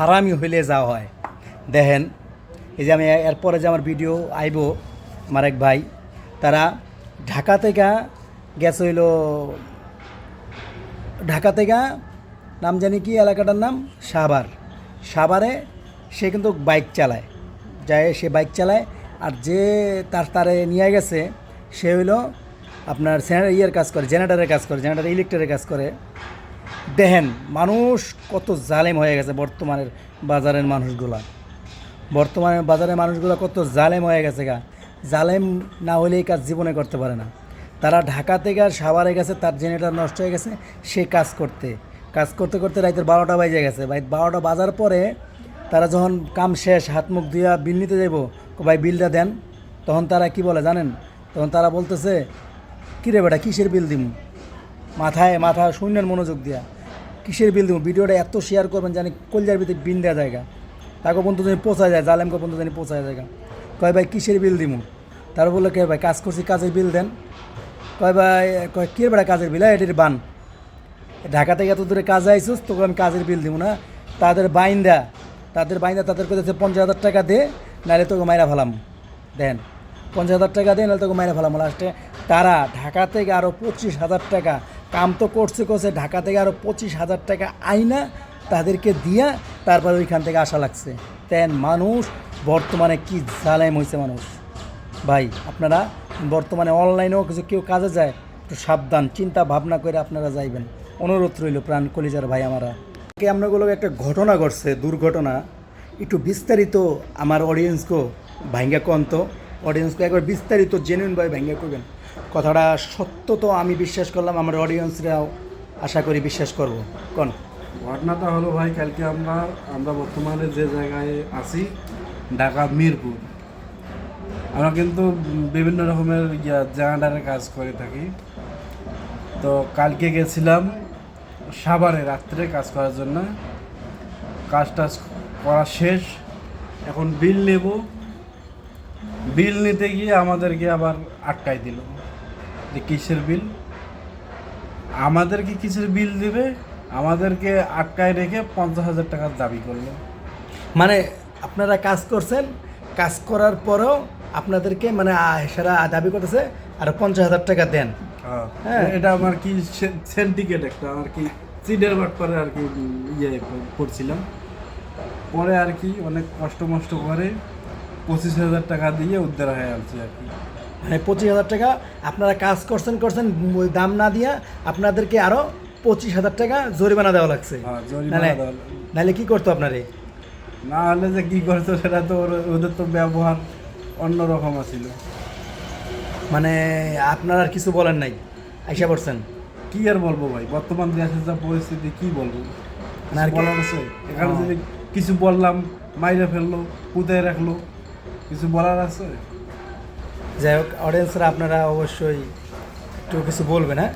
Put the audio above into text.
হারামি হইলে যাওয়া হয়। দেখেন, এই যে আমি এরপরে যে আমার ভিডিও আইব, আমার এক ভাই, তারা ঢাকা থেকে গেছে হইল, ঢাকা থেকে নাম জানি কি এলাকাটার নাম? সাভার। সাভারে সে কিন্তু বাইক চালায়। যায়, সে বাইক চালায়, আর যে তার তারে নিয়ে গেছে, সে হইল আপনার ইয়ের কাজ করে, জেনারেটারের কাজ করে, জেনারেটার ইলেকট্রিকের কাজ করে। দেখেন, মানুষ কত জালেম হয়ে গেছে বর্তমানের বাজারের মানুষগুলা। বর্তমানে বাজারের মানুষগুলো কত জালেম হয়ে গেছে গা। জালেম না হলে এই কাজ জীবনে করতে পারে না। তারা ঢাকা থেকে আর সাভারে গেছে, তার জেনারেটার নষ্ট হয়ে গেছে, সে কাজ করতে। কাজ করতে করতে রাতের বারোটা বাজে গেছে। ভাই বারোটা বাজার পরে তারা যখন কাম শেষ, হাত মুখ ধুইয়া বিল নিতে যাব ভাই বিলটা দেন, তখন তারা কি বলে জানেন? তখন তারা বলতেছে, কিরে বেটা, কিসের বিল দিমু? মাথায় মাথা শূন্যের মনোযোগ দিয়া। কিসের বিল দিব? ভিডিওটা এত শেয়ার করবেন জানি কলজার ভিতরে বিন দেওয়া জায়গা। তাকে পর্যন্ত জানি পৌঁছা যায় জালেমকে পর্যন্ত জানি পৌঁছায় জায়গা। কয় ভাই, কিসের বিল দিমু? তার বলল, কে ভাই, কাজ করছি, কাজের বিল দেন। কয় ভাই, কয় কে বেড়া কাজের বিল? এটির বান। ঢাকা থেকে এত দূরে কাজে আইসুস, তোকে আমি কাজের বিল দিব না। তাদের বাইন্দা তাদের বাইন্দা তাদের কাছে পঞ্চাশ হাজার টাকা দে নাহলে তোকে মাইরা ফেলাম। দেন, পঞ্চাশ হাজার টাকা দিয়ে নাহলে তোকে মাইরা ফেলাম। লাস্টে তারা ঢাকা থেকে আরও পঁচিশ হাজার টাকা কাম তো করছে করছে, ঢাকা থেকে আরও পঁচিশ হাজার টাকা আইনা তাদেরকে দিয়া তারপরে ওইখান থেকে আসা লাগছে। তেন মানুষ, বর্তমানে কি জালেম হয়েছে মানুষ। ভাই, আপনারা বর্তমানে অনলাইনেও কিছু কেউ কাজে যায়, একটু সাবধান, চিন্তা ভাবনা করে আপনারা যাইবেন। অনুরোধ রইল প্রাণ কলিজার ভাই আমারা। আপনাগুলো একটা ঘটনা ঘটছে, দুর্ঘটনা। একটু বিস্তারিত আমার অডিয়েন্সকে ভাঙ্গা কন্ত। অডিয়েন্সকে একবার বিস্তারিত জেনুইন ভাই ভাঙ্গা করবেন। কথাটা সত্য তো আমি বিশ্বাস করলাম, আমার অডিয়েন্সরাও আশা করি বিশ্বাস করব। কোন। ঘটনাটা হলো ভাই, কালকে আমরা আমরা বর্তমানে যে জায়গায় আছি, ঢাকা মিরপুর। আমরা কিন্তু বিভিন্ন রকমের জেনারেটারের কাজ করে থাকি। তো কালকে গেছিলাম সাভারে, রাত্রে কাজ করার জন্য। কাজ টাজ করা শেষ। এখন বিল নেব। বিল নিতে গিয়ে আমাদেরকে আবার আটকাই দিল। যে কিসের বিল? আমাদেরকে কিসের বিল দিবে? আমাদেরকে আটকায় রেখে পঞ্চাশ হাজার টাকার দাবি করল। মানে আপনারা কাজ করছেন কাজ করার পরেও আপনাদেরকে মানে সেটা দাবি করতেছে আর পঞ্চাশ হাজার টাকা দেন। হ্যাঁ। হ্যাঁ। এটা আমার কি সেন্টিকেট একটা আর কি সিডের বাট পরে আর কি ইয়ে করছিলাম। পরে আর কি অনেক কষ্ট মষ্ট করে পঁচিশ হাজার টাকা দিয়ে উদ্ধার হয়ে আসছে আর কি। মানে পঁচিশ হাজার টাকা আপনারা কাজ করছেন করছেন দাম না দিয়া আপনাদেরকে আরও পঁচিশ হাজার টাকা জরিমানা দেওয়া লাগছে। হ্যাঁ, নাহলে কি করতো আপনারে? না হলে যে কি করতো সেটা তো ওদের তো ব্যবহার অন্যরকম আছিল। মানে আপনার আর কিছু বলেন নাই আইসা পড়ছেন। কি আর বলব ভাই? বর্তমান দেশের যা পরিস্থিতি কি বলব? বলার আছে? এখানে হ্যাঁ। যদি কিছু বললাম মাইরে ফেলল পুঁতে রাখল কিছু বলার আছে? যাই হোক অডিয়েন্সরা আপনারা অবশ্যই একটু কিছু বলবেন হ্যাঁ?